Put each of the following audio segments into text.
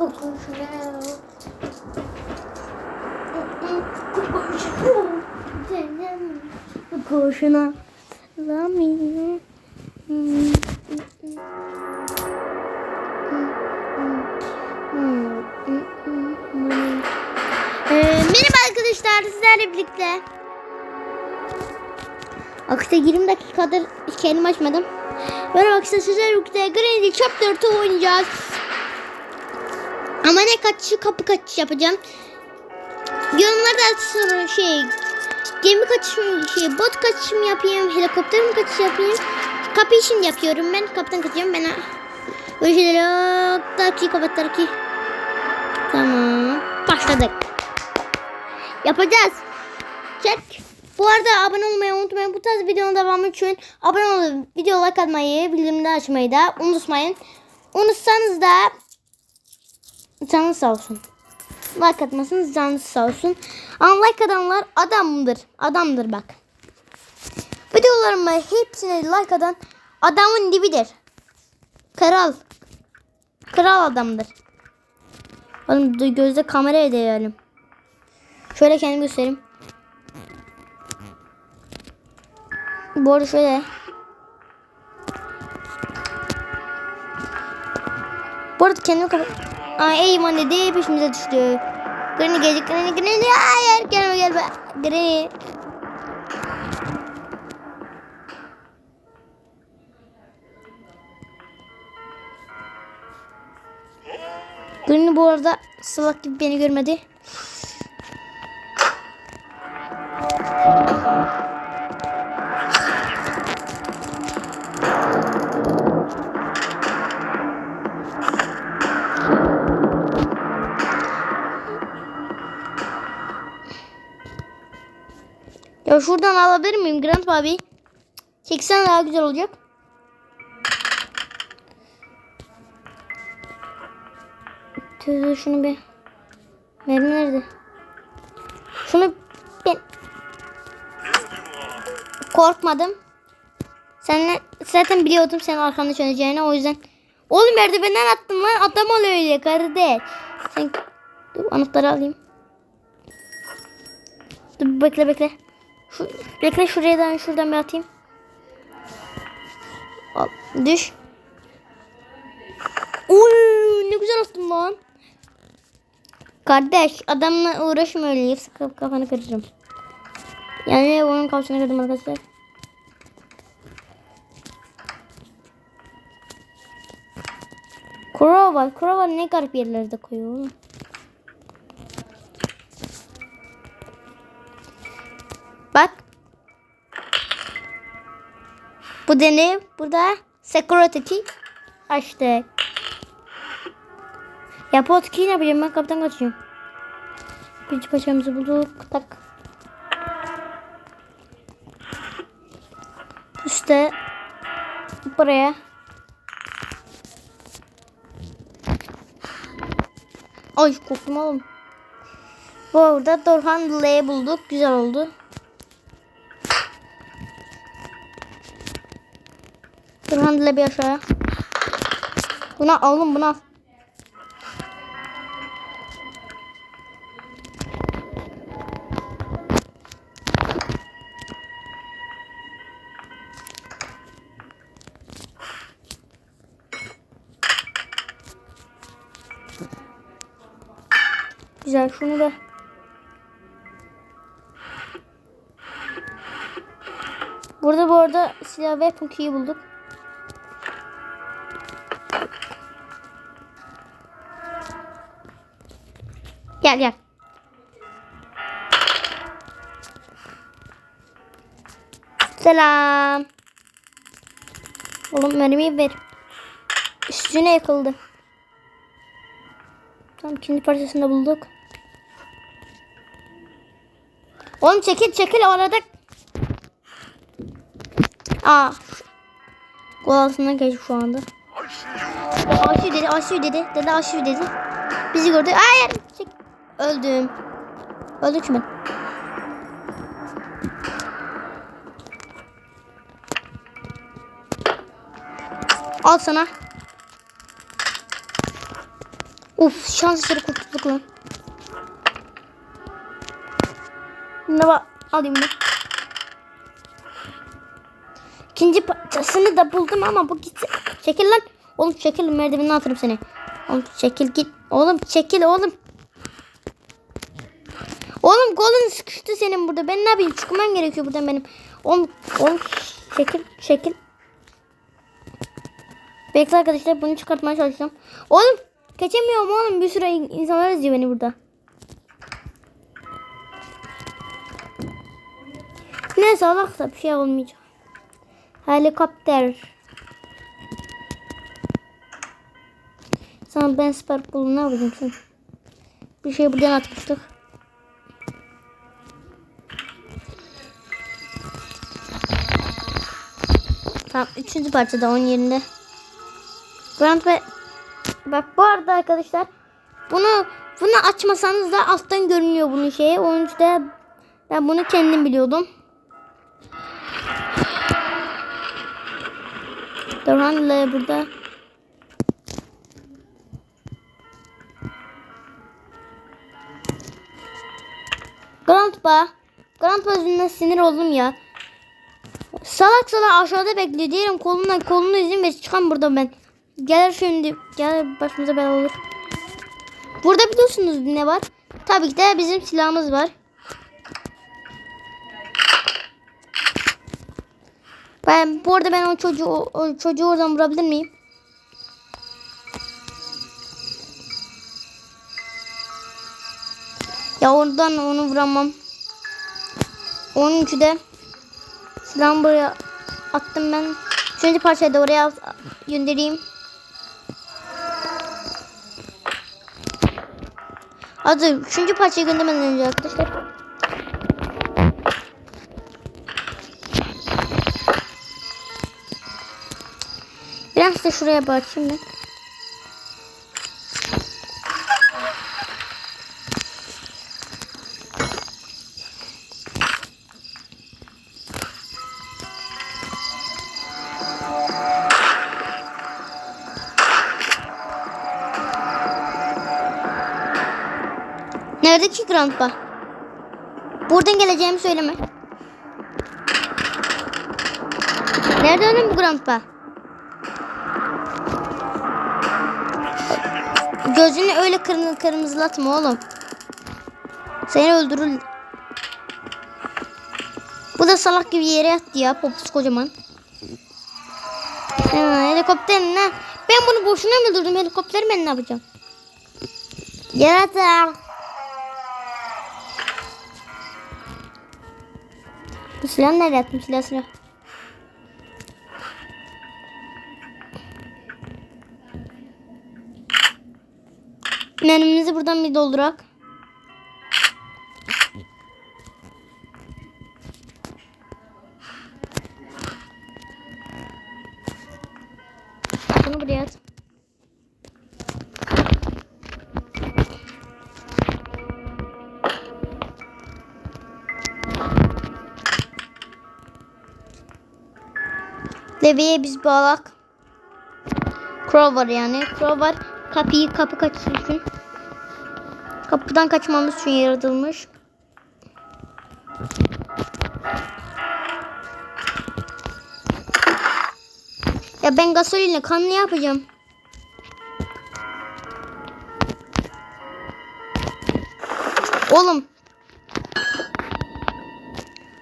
Kokuşuna. Kokuşuna. Kokuşuna. Lami. Ee, merhaba arkadaşlar sizlerle birlikte. Arkadaşlar 20 dakikadır kelime açmadım. Merhaba arkadaşlar sizlerle birlikte Granny Chapter 2 oynayacağız. Ama ne kaçışı kapı kaçışı yapacağım. Yorumlarda sonra şey gemi kaçışı şey bot kaçışı mı yapayım helikopter mi kaçışı yapayım. Kapıyı şimdi yapıyorum ben kaptan kaçıyorum ben. Böyle şeyler dakika dakika. Tamam başladık. Yapacağız. Çek. Bu arada abone olmayı unutmayın. Bu tarz videonun devamı için abone olup video like atmayı, bildirimleri açmayı da unutmayın. Unutsanız da canınız sağ olsun. Like atmasınız canınız sağ olsun. Ama like atanlar adamdır. Adamdır bak. Videolarıma hepsine like atan adamın dibidir. Kral. Kral adamdır. Oğlum gözde kameraya değelim. Şöyle kendimi göstereyim. Bu arada şöyle. Bu arada kendimi kapat... Ay eyman dedi peşimize düştü. Granny gelecek Granny Granny hayır gelme gelme Granny. Granny bu arada salak gibi beni görmedi. Şuradan alabilir miyim Grant abi? Çeksen daha güzel olacak. Tüh şunu bir. Mermi nerede? Şunu ben korkmadım. Sen zaten biliyordum senin arkanda döneceğini o yüzden. Oğlum merdivenden attın lan adam ol öyle kardeş. Sen dur anahtarı alayım. Dur bekle bekle. Şu, bekle şuraya da şuradan bir atayım. Al, düş. Uy ne güzel attın lan. Kardeş adamla uğraşma öyle sıkıp kafanı kırırım. Yani onun kafasını kırdım arkadaşlar. Kuro var. Kuro var ne garip yerlerde koyuyor oğlum. Bu deney burada security açtık. Ya pot key ne yapacağım ben kaptan kaçıyorum. Birinci paçamızı bulduk. Tak. İşte buraya. Ay korktum oğlum. Bu arada Dorhan L'yi bulduk. Güzel oldu. Dorhan L bir aşağıya. Buna oğlum buna. Güzel şunu da. Burada bu arada silah ve pukiyi bulduk. Gel gel. Selam. Oğlum mermiyi ver. Üstüne yakıldı. Tamam ikinci parçasını da bulduk. Oğlum çekil çekil orada. Aa. Kol altından geç şu anda. Aşu dedi, aşu dedi. Dede aşu dedi. Bizi gördü. Hayır. Öldüm. Öldük mü? Al sana. Uf şans eseri kurtulduk lan. Ne var? Alayım bunu. İkinci parçasını da buldum ama bu gitse. Çekil lan. Oğlum çekil merdivenine atırım seni. Oğlum çekil git. Oğlum çekil oğlum. Oğlum sıkıştı senin burada. Ben ne yapayım? Çıkmam gerekiyor buradan benim. Oğlum, oğlum çekil çekil. Bekle arkadaşlar bunu çıkartmaya çalışacağım. Oğlum geçemiyorum oğlum. Bir sürü insanlar izliyor beni burada. Neyse Allah'sa bir şey olmayacak. Helikopter. Sana ben spark bulun ne yapacağım? Bir şey buradan atmıştık. Tamam üçüncü parçada onun yerinde. Grant ve bak bu arada arkadaşlar bunu bunu açmasanız da alttan görünüyor bunun şeyi. Onun için de ben bunu kendim biliyordum. Dorhan'la burada. Grandpa. Grandpa yüzünden sinir oldum ya. Salak salak aşağıda bekle diyelim koluna kolunu izin ve çıkan buradan ben. Gel şimdi gel başımıza bela olur. Burada biliyorsunuz ne var? Tabii ki de bizim silahımız var. Ben bu arada ben o çocuğu o, çocuğu oradan vurabilir miyim? Ya oradan onu vuramam. 13'de Şuradan buraya attım ben. Üçüncü parçayı da oraya göndereyim. Hadi üçüncü parçayı göndermeden önce arkadaşlar. Biraz da şuraya bakayım ben. Ki Grandpa? Buradan geleceğimi söyleme. Nerede oğlum bu Grandpa? Gözünü öyle kırmızı kırmızılatma oğlum. Seni öldürür. Bu da salak gibi yere yattı ya poposu kocaman. Ha, helikopter ne? Ben bunu boşuna mı öldürdüm? Helikopteri ben ne yapacağım? Yaratık. Bu silah nereye attım silah silah? Mermimizi buradan bir doldurak. Leviye biz bağlak. Crow var yani. Crow var. Kapıyı kapı kaçırsın. Kapıdan kaçmamız için yaratılmış. Ya ben gasolinle kan ne yapacağım? Oğlum.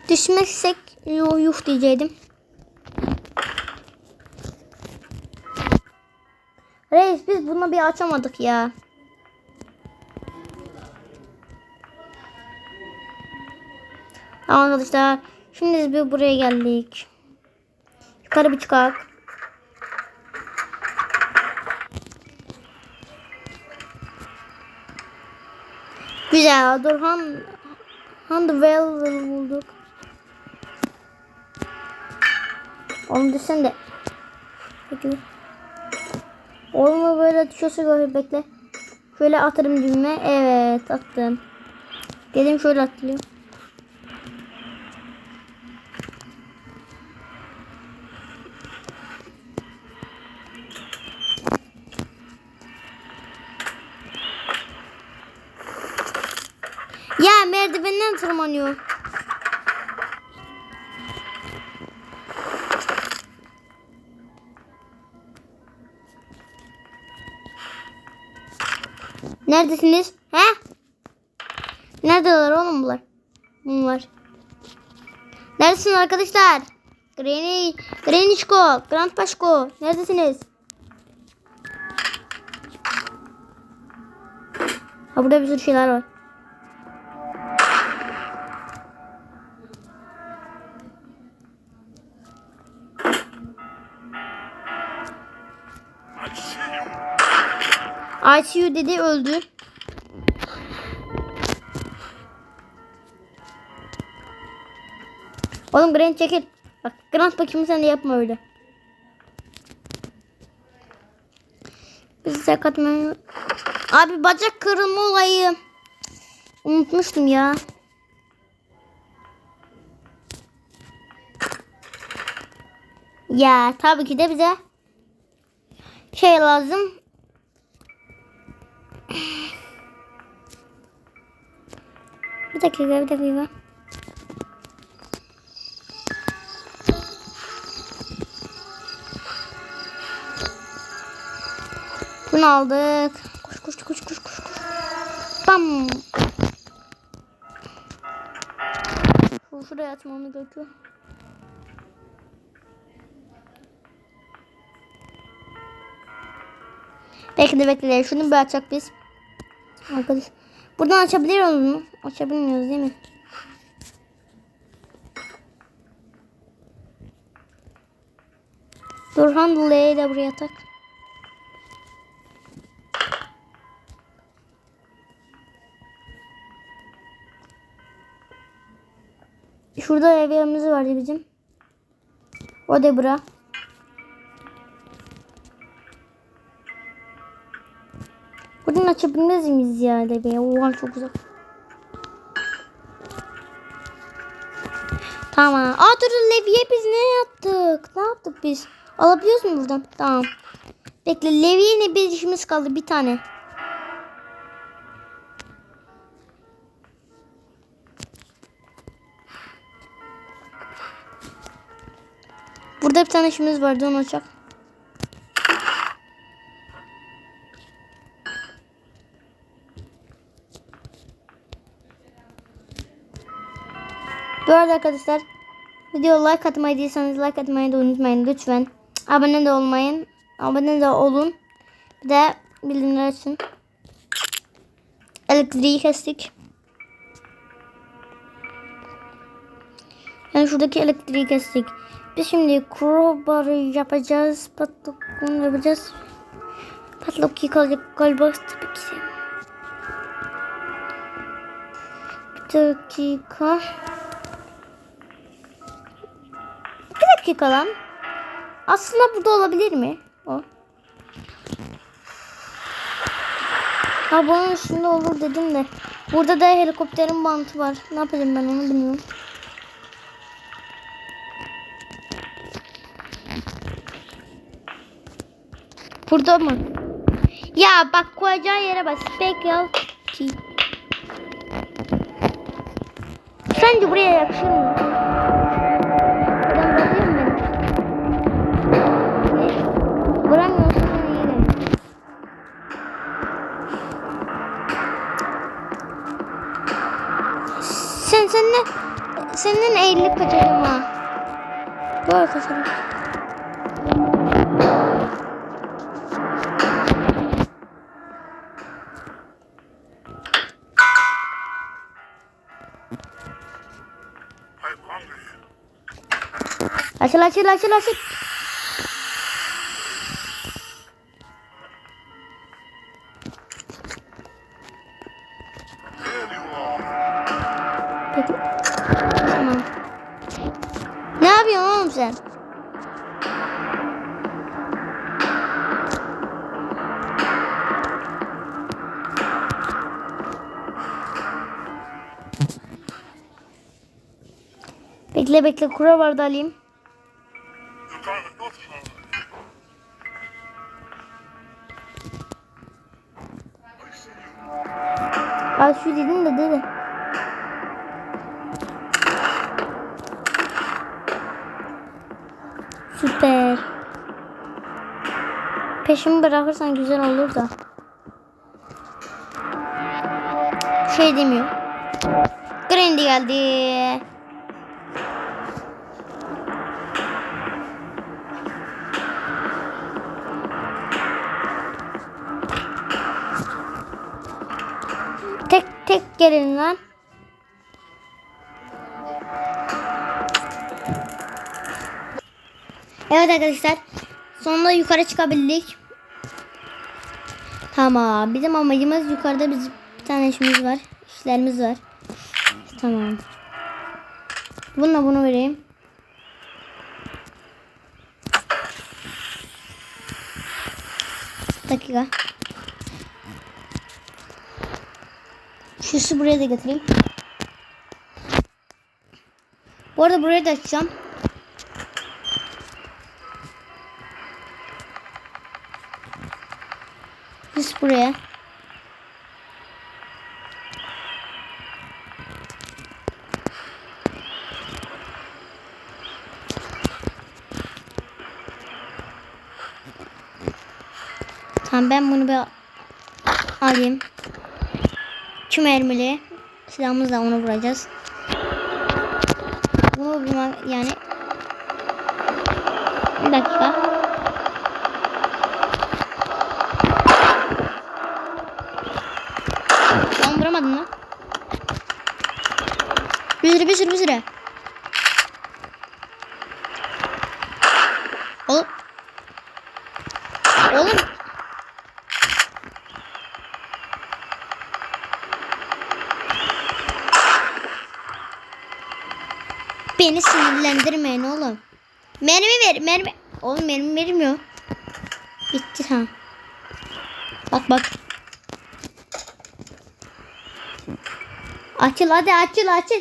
Düşmezsek yuh yuh diyecektim. Bunu bir açamadık ya. Tamam arkadaşlar. Şimdi biz buraya geldik. Yukarı bir çıkak. Güzel. Dur Han Handwell bulduk. Onu düşsen de. Peki. Orma böyle düşüyorsa göre bekle. Şöyle atarım düğme. Evet attım. Dedim şöyle atlayayım. Ya merdivenden tırmanıyor. Neredesiniz? He? Neredeler oğlum bunlar? Bunlar. Neredesiniz arkadaşlar? Granny, Grannyşko, Grand Paşko. Neredesiniz? Ha burada bir sürü şeyler var. ICU dedi öldü. Oğlum Grant çekil. Bak Grant bakayım sen de yapma öyle. Biz sakat? Abi bacak kırılma olayı. Unutmuştum ya. Ya tabii ki de bize şey lazım. Bir dakika bir dakika. Bunu aldık. Koş koş koş koş koş. koş. Bam. Şu şuraya atmamı gerekiyor. Bekle bekle. Şunu bir açacak biz. Arkadaş. Buradan açabiliyor mu? Açabilmiyoruz değil mi? Dur handle'ı de buraya tak. Şurada ev yerimiz vardı bizim. O da bura. Buradan açabilmez miyiz ya Levi'ye? Oha çok uzak. Tamam. Aa dur Levi'ye biz ne yaptık? Ne yaptık biz? Alabiliyoruz mu buradan? Tamam. Bekle Levi'ye ne bir işimiz kaldı bir tane. Burada bir tane işimiz vardı onu açacak. Bu arada arkadaşlar video like atmayı değilseniz like atmayı da unutmayın lütfen. Abone de olmayın. Abone de olun. Bir de bildirimler açın. Elektriği kestik. Yani şuradaki elektriği kestik. Biz şimdi crowbar'ı yapacağız. Patlokunu yapacağız. Patlok yıkılacak galiba tabii ki. Bir dakika. Dakika lan. Aslında burada olabilir mi? O. Ha bunun üstünde olur dedim de. Burada da helikopterin bantı var. Ne yapacağım ben onu bilmiyorum. Burada mı? Ya bak koyacağı yere. Special T. Sence buraya yakışır mı? Senin eğrilik kaçacağım ha. Böyle kaçarım. I'm hungry. Açıl açıl açıl açıl. bekle bekle kura vardı alayım. Al şu dedin de dedi. Süper. Peşimi bırakırsan güzel olur da. Şey demiyor. Grindi geldi. Gelin lan. Evet arkadaşlar. Sonunda yukarı çıkabildik. Tamam. Bizim amacımız yukarıda biz bir tane işimiz var. İşlerimiz var. Tamam. Bununla bunu vereyim. Dakika. Şusu buraya da getireyim. Bu arada burayı da açacağım. Biz buraya. Tamam ben bunu bir alayım. Tüm mermili silahımızla onu vuracağız. Bunu vurmak yani bir dakika. Ben vuramadım lan. Bir sürü bir sürü bir sürü. Oğlum. Oğlum. Beni sinirlendirmeyin oğlum. Mermi ver mermi. Oğlum mermi vermiyor. Bitti tamam. Bak bak. Açıl hadi açıl açıl.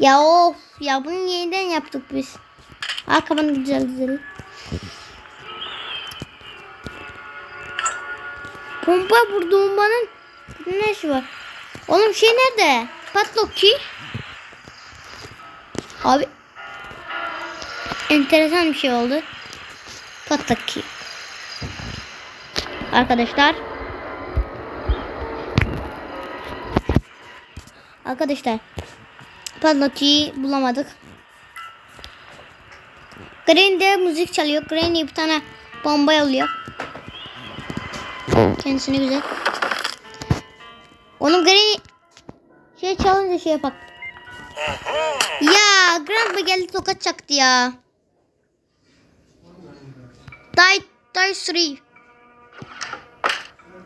Ya of ya bunu yeniden yaptık biz. Arkabanı güzel güzel. Pompa vurduğum bana ne işi var? Oğlum şey nerede? Patlok ki. Abi enteresan bir şey oldu. Patlok ki. Arkadaşlar Arkadaşlar Padlock'i bulamadık. Green'de müzik çalıyor. Green bir tane bomba alıyor. Kendisine güzel. Onun Green şey çalınca şey bak. Ya Grandma geldi tokat çaktı ya. Die, die three.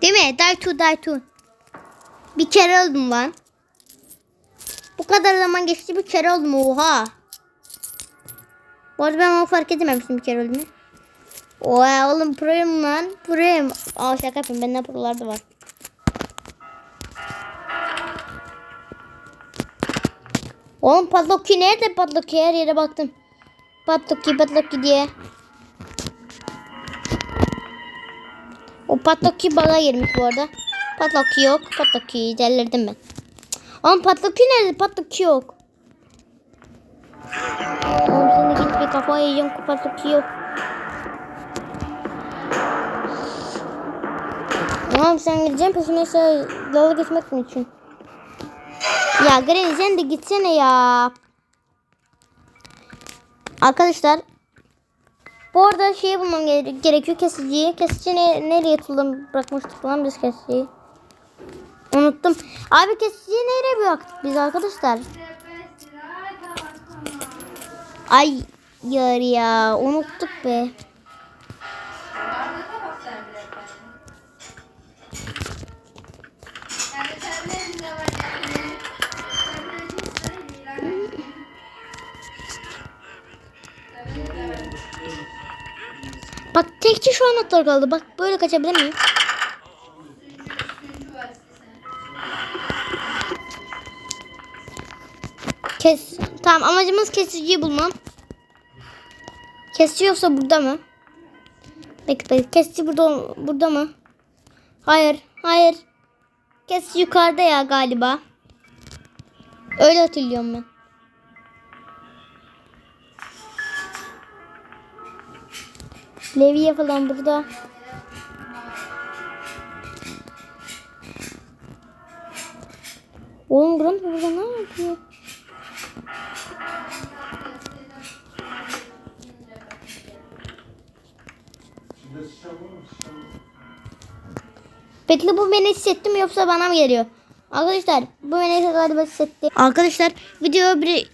Değil mi? Die two, die two. Bir kere öldüm lan. Bu kadar zaman geçti bir kere oldum oha. Bu arada ben onu fark edememiştim bir kere öldüğünü. Oha oğlum proyum lan. Proyum. Aa şaka yapayım bende prolar da var. Oğlum padlock'i nerede padlock'i her yere baktım. Padlock'i padlock'i diye. O padlock'i bana girmiş bu arada. Padlock'i yok. Padlock'i delirdim ben. Oğlum patlıkçı nerede? Patlıkçı yok. Oğlum seni git bir kafa yiyeceğim. Patlıkçı yok. Oğlum sen gideceksin peşine şey dalga geçmek mi için? Ya Granny sen de gitsene ya. Arkadaşlar bu arada şey bulmam gere- gerekiyor kesiciyi. Kesici ne, nereye tutalım bırakmıştık lan biz kesiciyi. Unuttum. Abi kesiciyi nereye bıraktık biz arkadaşlar? Ay yar ya unuttuk be. Bak tekçi şu anahtar kaldı. Bak böyle kaçabilir miyim? Kes. Tamam amacımız kesiciyi bulmam. Kesici burada mı? Bekle kesici burada burada mı? Hayır. Hayır. Kesici yukarıda ya galiba. Öyle hatırlıyorum ben. Leviye falan burada. Oğlum buranın burada ne yapıyor? Bekle bu beni hissetti mi yoksa bana mı geliyor? Arkadaşlar bu beni galiba hissetti. Arkadaşlar video bir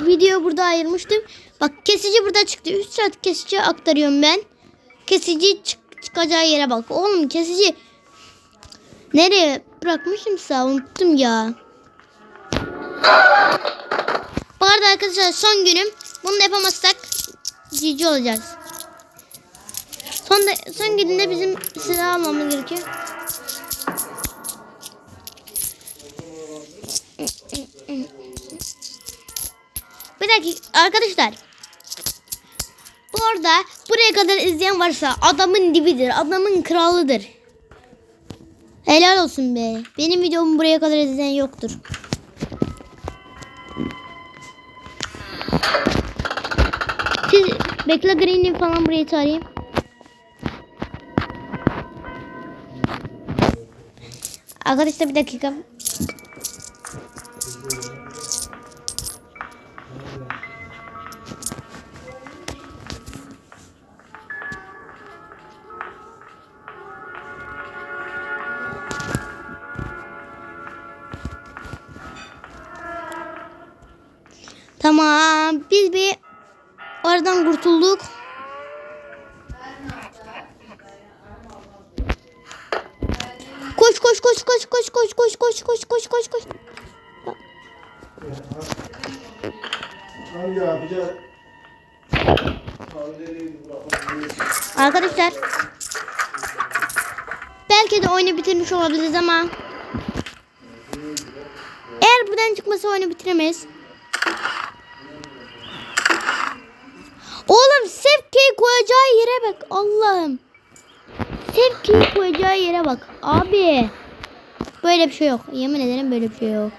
video burada ayırmıştım. Bak kesici burada çıktı. 3 saat kesici aktarıyorum ben. Kesici çık- çıkacağı yere bak. Oğlum kesici nereye bırakmışım sağ unuttum ya. Bu arada arkadaşlar son günüm. Bunu yapamazsak cici olacağız. Son, da, son gününde bizim silah almamız gerekiyor. Bir dakika arkadaşlar. Bu arada buraya kadar izleyen varsa adamın dibidir. Adamın kralıdır. Helal olsun be. Benim videomu buraya kadar izleyen yoktur. Siz bekle Green'i falan buraya çağırayım. Arkadaşlar bir dakika. koş koş koş koş koş koş koş. Arkadaşlar belki de oyunu bitirmiş olabiliriz ama eğer buradan çıkması oyunu bitiremeyiz. Oğlum Sevki'yi koyacağı yere bak Allah'ım. Sevki'yi koyacağı yere bak abi. Böyle bir şey yok. Yemin ederim böyle bir şey yok.